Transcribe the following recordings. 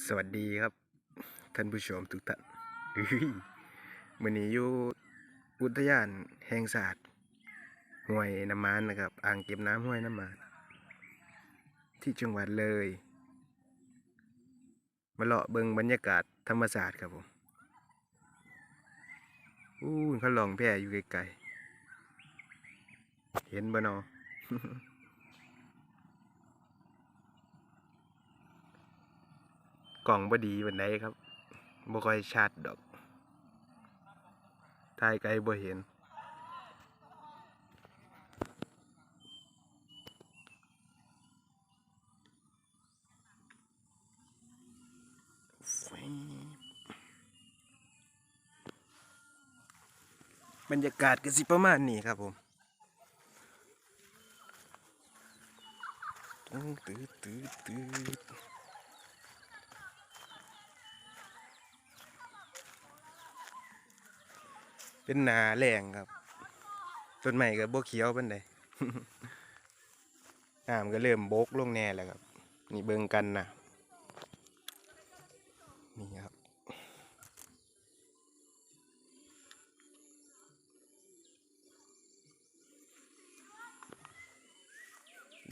สวัสดีครับท่านผู้ชมทุกท่านอื้อหือมื่อนี้อยู่อุทยานแห่งศาสตร์ห้วยน้ำมันนะครับ อ่างเก็บน้ำห้วยน้ำมันที่จังหวัดเลย มาเลาะเบิงบรรยากาศธรรมศาสตร์ครับผมอู้เขาลองแพร่อยู่ไกลๆเห็นบ่เนอ กล่องบดีวันใดครับบ่ค่อยชัดดอกถ่ายไกลบ่เห็น บรรยากาศก็สิประมาณนี้ครับผมตื้อตื้อตื้อตื้อ เป็นนาแรงครับต้นไม้ก็บ่เขียวเปานใดน้ำก็เริ่มบกลงแน่แล้วครับ นี่เบิ่งกันนะนี่ครับ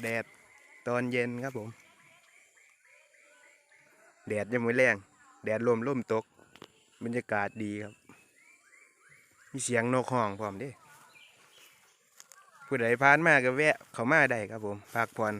แดดตอนเย็นครับผม แดดยังไม่แรง แดดลมลมตก บรรยากาศดีครับ มีเสียงนกห้องพร้อมดิผู้ใดผ่านมาก็แวะ เข้ามาได้ครับผมพักผ่อน